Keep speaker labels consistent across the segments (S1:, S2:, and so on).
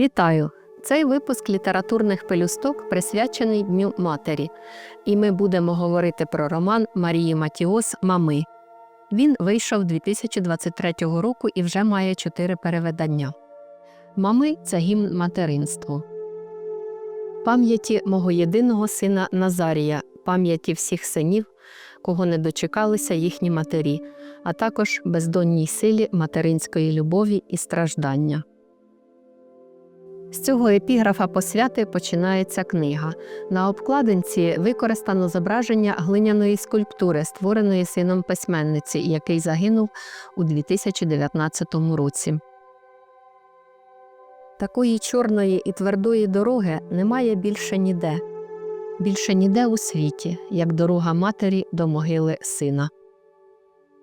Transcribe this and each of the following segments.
S1: Вітаю! Цей випуск літературних пелюсток присвячений Дню Матері, і ми будемо говорити про роман Марії Матіос Мами. Він вийшов 2023 року і вже має чотири перевидання. Мами це гімн материнству. Пам'яті мого єдиного сина Назарія, пам'яті всіх синів, кого не дочекалися їхні матері, а також бездонній силі материнської любові і страждання. З цього епіграфа посвяти починається книга. На обкладинці використано зображення глиняної скульптури, створеної сином письменниці, який загинув у 2019 році. Такої чорної і твердої дороги немає більше ніде. Більше ніде у світі, як дорога матері до могили сина.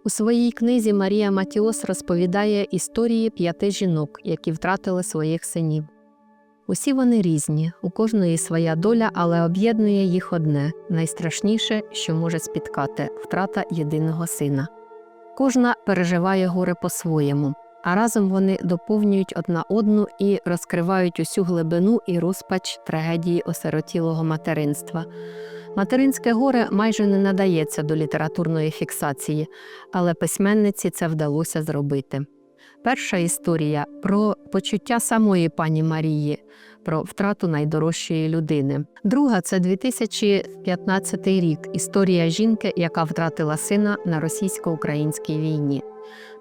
S1: У своїй книзі Марія Матіос розповідає історії п'яти жінок, які втратили своїх синів. Усі вони різні, у кожної своя доля, але об'єднує їх одне найстрашніше, що може спіткати втрата єдиного сина. Кожна переживає горе по-своєму, а разом вони доповнюють одна одну і розкривають усю глибину і розпач трагедії осиротілого материнства. Материнське горе майже не надається до літературної фіксації, але письменниці це вдалося зробити. Перша історія про почуття самої пані Марії, про втрату найдорожчої людини. Друга це 2015 рік. Історія жінки, яка втратила сина на російсько-українській війні.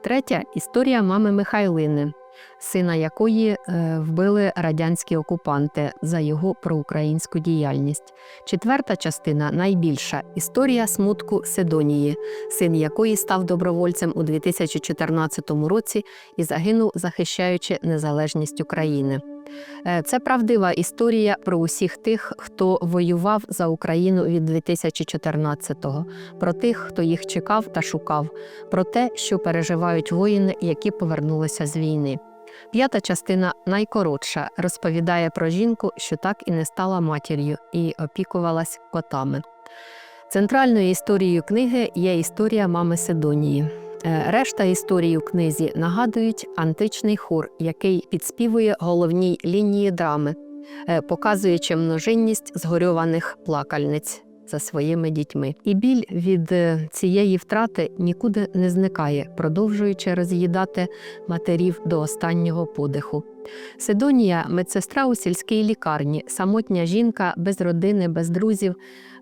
S1: Третя історія мами Михайлини, сина якої е, вбили радянські окупанти за його проукраїнську діяльність. Четверта частина найбільша історія смутку Седонії, син якої став добровольцем у 2014 році і загинув, захищаючи незалежність України. Е, Це правдива історія про усіх тих, хто воював за Україну від 2014-го, про тих, хто їх чекав та шукав, про те, що переживають воїни, які повернулися з війни. П'ята частина найкоротша розповідає про жінку, що так і не стала матір'ю і опікувалась котами. Центральною історією книги є історія мами Сидонії. Е, Решта історії у книзі нагадують античний хор, який підспівує головній лінії драми, е, показуючи множинність згорьованих плакальниць за своїми дітьми. І біль від е, цієї втрати нікуди не зникає, продовжуючи роз'їдати матерів до останнього подиху. Сидонія медсестра у сільській лікарні, самотня жінка без родини, без друзів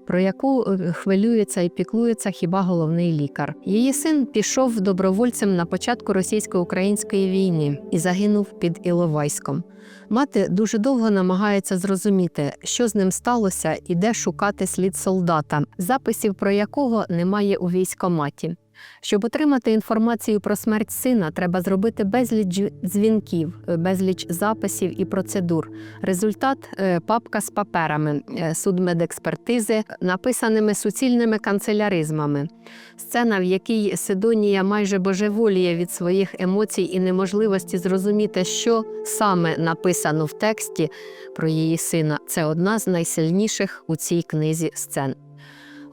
S1: про яку е, хвилюється і піклується хіба головний лікар. Її син пішов добровольцем на початку російсько-української війни і загинув під Іловайськом. Мати дуже довго намагається зрозуміти, що з ним сталося і де шукати слід солдата, записів про якого немає у військоматі. Щоб отримати інформацію про смерть сина, треба зробити безліч дзвінків, е, безліч записів і процедур. Результат е, папка з паперами, е, судмедекспертизи, написаними суцільними канцеляризмами. Сцена, в якій Сидонія майже божеволіє від своїх емоцій і неможливості зрозуміти, що саме написано в тексті про її сина, це одна з найсильніших у цій книзі сцен.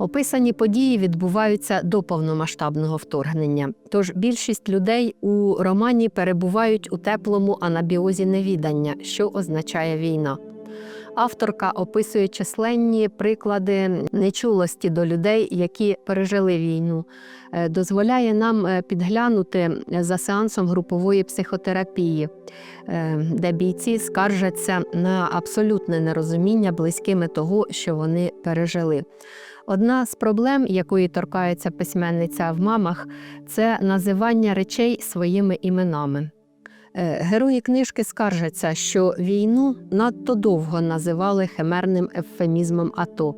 S1: Описані події відбуваються до повномасштабного вторгнення. Тож більшість людей у романі перебувають у теплому анабіозі невідання, що означає війна. Авторка описує численні приклади нечулості до людей, які пережили війну, Е, дозволяє нам е, підглянути за сеансом групової психотерапії, е, де бійці скаржаться на абсолютне нерозуміння близькими того, що вони пережили. Одна з проблем, якої торкається письменниця в мамах, це називання речей своїми іменами. Герої книжки скаржаться, що війну надто довго називали химерним ефемізмом АТО.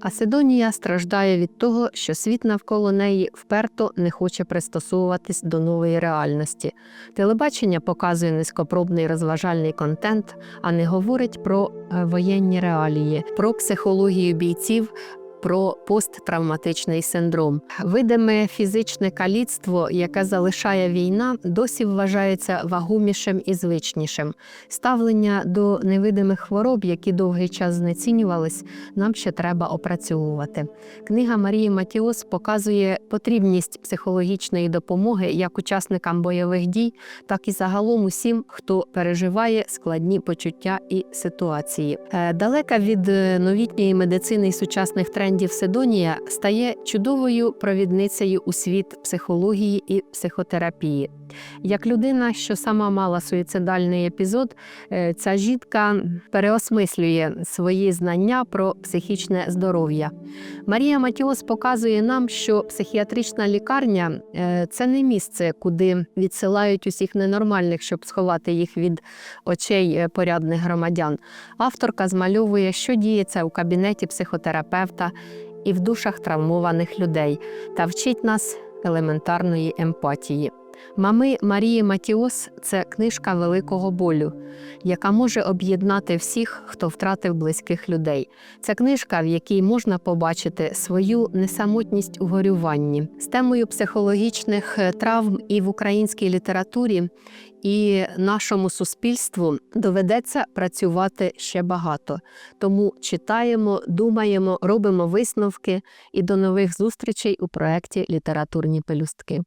S1: А Сидонія страждає від того, що світ навколо неї вперто не хоче пристосовуватись до нової реальності. Телебачення показує низькопробний розважальний контент, а не говорить про воєнні реалії, про психологію бійців, про посттравматичний синдром. Видиме фізичне каліцтво, яке залишає війна, досі вважається вагомішим і звичнішим. Ставлення до невидимих хвороб, які довгий час знецінювались, нам ще треба опрацьовувати. Книга Марії Матіос показує потрібність психологічної допомоги як учасникам бойових дій, так і загалом усім, хто переживає складні почуття і ситуації. Е, Далека від е, новітньої медицини і сучасних трендів Седонія стає чудовою провідницею у світ психології і психотерапії. Як людина, що сама мала суїцидальний епізод, е, ця жінка переосмислює свої знання про психічне здоров'я. Марія Матіос показує нам, що психіатрична лікарня е, це не місце, куди відсилають усіх ненормальних, щоб сховати їх від очей е, порядних громадян. Авторка змальовує, що діється у кабінеті психотерапевта і в душах травмованих людей, та вчить нас елементарної емпатії. Мами Марії Матіос це книжка великого болю, яка може об'єднати всіх, хто втратив близьких людей. Це книжка, в якій можна побачити свою несамотність у горюванні з темою психологічних е, травм і в українській літературі, і нашому суспільству доведеться працювати ще багато. Тому читаємо, думаємо, робимо висновки і до нових зустрічей у проєкті Літературні пелюстки.